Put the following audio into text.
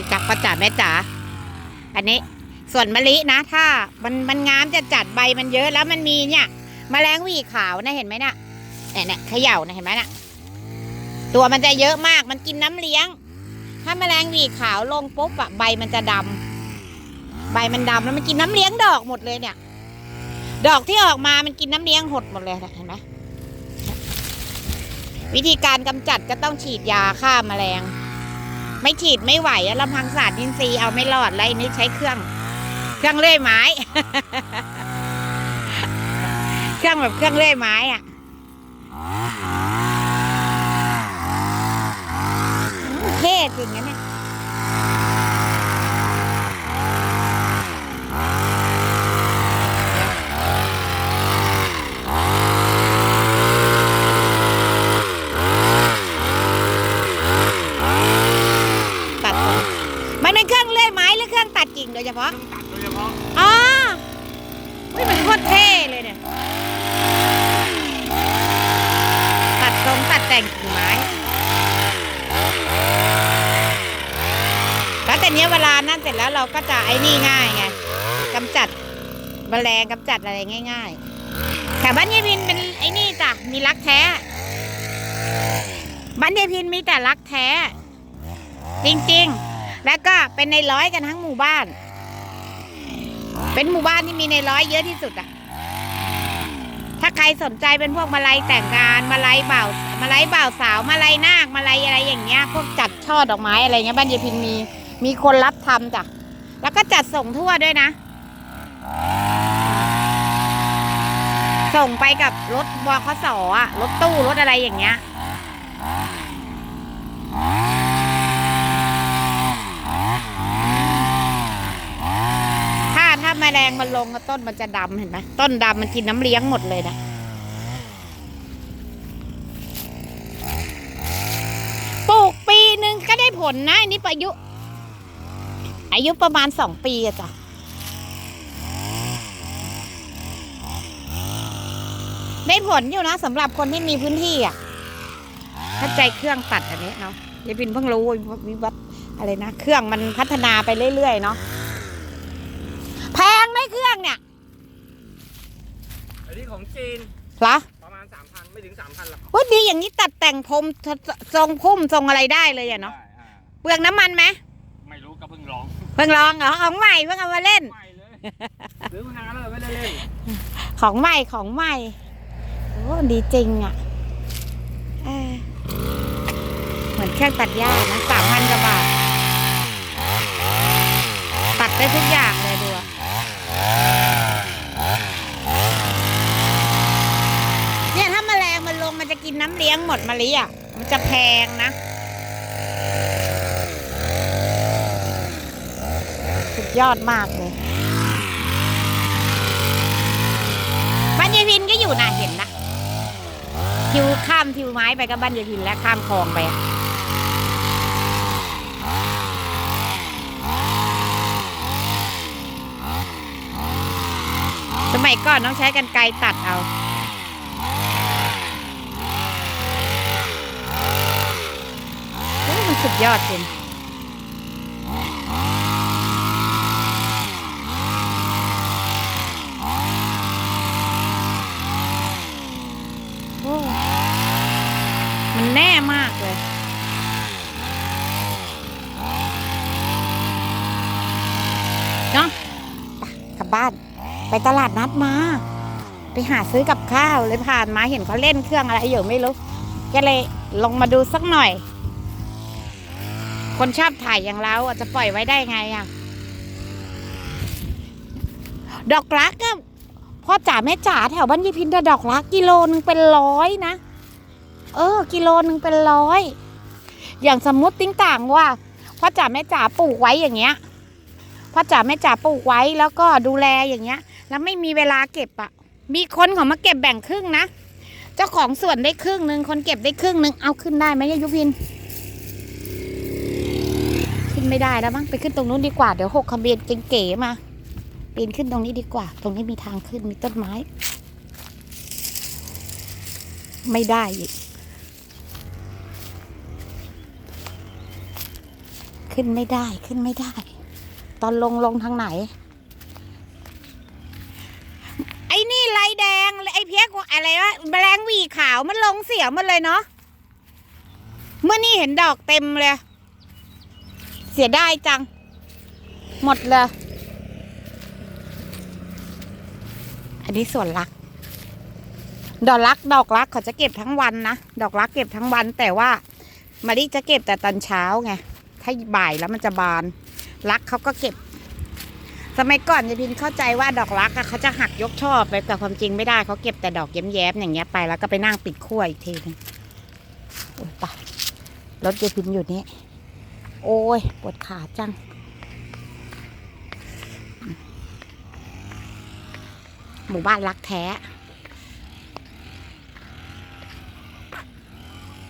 ี่จับประจ๋าแม่จ๋าอันนี้ส่วนมะลินะ ถ้ามันมันงามจะจัดใบมันเยอะแล้วมันมีเนี่ยแมลงวีขาวนะเห็นไหมน่ะเนี่ยเนี่ยเขย่านะเห็นไหมน่ะตัวมันจะเยอะมากมันกินน้ำเลี้ยง ถ้าแมลงวีขาวลงปุ๊บอะใบมันจะดำใบมันดำแล้วมันกินน้ำเลี้ยงดอกหมดเลยเนี่ย ดอกที่ออกมามันกินน้ำเลี้ยงหดหมดเลยเห็นไหมวิธีการกำจัดก็ต้องฉีดยาฆ่าแมลง ไม่ฉีดไม่ไหวลำพังสาสตร์อินทรีย์เอาไม่รอดไรนี่ใช้เครื่อง เครื่องเลื่อยไม้ เครื่องแบบเครื่องเลื่อยไม้อะเท่จริงนะเนี่ยตัดตรงมันเป็นเครื่องเลื่อยไม้หรือเครื่องตัดกิ่งโดยเฉพาะ ตัดโดยเฉพาะ อ๋อเฮ้ยมันโคตรเท่เลยเนี่ย ตัดตรงตัดแต่ง กิ่งไม้ แล้วแต่เนี้ยเวลานั่นเสร็จแล้วเราก็จะไอ้นี่ง่ายไงกำจัดแมลงกำจัดอะไรง่าย ๆแต่บ้านยายพินเป็นไอ้นี่จ้ะมีรักแท้ บ้านยายพินมีแต่รักแท้ จริงๆ แล้วก็เป็นในร้อยกันทั้งหมู่บ้าน เป็นหมู่บ้านที่มีในร้อยเยอะที่สุดอะ ถ้าใครสนใจเป็นพวกมาลัยแต่งงานมาลัยบ่าวมาลัยบ่าวสาวมาลัยนาคมาลัยอะไรอย่างเงี้ย พวกจัดช่อดอกไม้อะไรเงี้ยบ้านยายพินมีมีคนรับทำจ้ะแล้วก็จัดส่งทั่วด้วยนะ ส่งไปกับรถบคสอะรถตู้รถอะไรอย่างเงี้ย ถ้าถ้า แมลงมันลงต้นมันจะดำเห็นไหมต้นดำมันกินน้ำเลี้ยงหมดเลยนะปลูกปีหนึ่งก็ได้ผลนะอันนี้อายุ อายุประมาณสองปีอะจ้ะได้ผลอยู่นะสำหรับคนที่มีพื้นที่อะถ้าใจเครื่องตัดอันนี้เนาะยายพินเพิ่งรู้วิวัฒอะไรนะ เครื่องมันพัฒนาไปเรื่อยๆเนาะ แพงไหมเครื่องเนี่ย อั นนี้ของจีนเหรอประมาณ3,000ไม่ถึง3,000หรอกว่าดีอย่างนี้ตัดแต่งผมทรงพุ่มทรงอะไรได้เลยอะเนาะได้อ่าเปลืองน้ำมันไหมไม่รู้ก็เพิ่งลองเพิ่งลองเหรอของใหม่เพิ่งเอามาเล่นไม่เลยหรือมานานแล้วไม่ได้เล่นของใหม่ของใหม่โอ้ดีจริงอะเออเหมือนเครื่องตัดหญ้านะสามพันกว่าบาท ตัดได้ทุกอย่างเลยดูอะเนี่ยถ้าแมลงมันลงมัน จะกินน้ำเลี้ยงหมดมะลิอะ มันจะแพงนะสุดยอดมากเลยบ้านยายพินก็อยู่น่ะเห็นนะทิวข้ามทิวไม้ไปก็บ้านยายพินแล้วข้ามคลองไปอะสมัยก่อนต้องใช้กันไกรตัดเอา โอ้ยมัน สุดยอดจริงมันแน่มากเลยเนาะกลับบ้าน ไปตลาดนัดมา ไปหาซื้อกับข้าวเลยผ่านมาเห็นเขาเล่นเครื่องอะไรอยู่ไม่รู้ก็เลยลงมาดูสักหน่อย คนชอบถ่ายอย่างเราจะปล่อยไว้ได้ไงอะ ดอกรักอะพ่อจ๋าแม่จ๋าแถวบ้านยี่พินแต่ดอกรักกิโลนึงเป็นร้อยนะ เออ กิโลนึงเป็นร้อย อย่างสมมติติ้งต่างว่าพ่อจ๋าแม่จ๋าปลูกไว้อย่างเงี้ยพ่อจ๋าแม่จ๋าปลูกไว้แล้วก็ดูแลอย่างเงี้ย แล้วไม่มีเวลาเก็บอะมีคนเขามาเก็บแบ่งครึ่งนะ เจ้าของส่วนได้ครึ่งหนึ่งคนเก็บได้ครึ่งหนึ่งเอาขึ้นได้ไหมยายุพิน ไม่ได้แล้วมั้งไปขึ้นตรงนู้นดีกว่า เดี๋ยวหกคำเบียนเก๋ๆมาปีนขึ้นตรงนี้ดีกว่า ตรงนี้มีทางขึ้นมีต้นไม้ ไม่ได้อีกขึ้นไม่ได้ขึ้นไม่ได้ ตอนลงลงทางไหน ไอ้นี่ลายแดงไอ้เพี้ยกอะไรวะแมลงวีขาวมันลงเสียหมดเลยเนาะเมื่อนี่เห็นดอกเต็มเลย เสียดายจัง หมดเลย อันนี้ส่วนรัก ดอกรัก ดอกรักเขาจะเก็บทั้งวันนะ ดอกรักเก็บทั้งวัน แต่ว่ามารีจะเก็บแต่ตอนเช้าไง ถ้าบ่ายแล้วมันจะบาน รักเขาก็เก็บ สมัยก่อนยายพินเข้าใจว่าดอกรักอะเขาจะหักยกช่อไปแต่ความจริงไม่ได้เขาเก็บแต่ดอกแย้มๆอย่างเงี้ยไปแล้วก็ไปนั่งปิดขั้วอีกทีนึงโอ้ยไปรถยายพินอยู่นี่ โอ้ย ปวดขาจัง หมู่บ้านรักแท้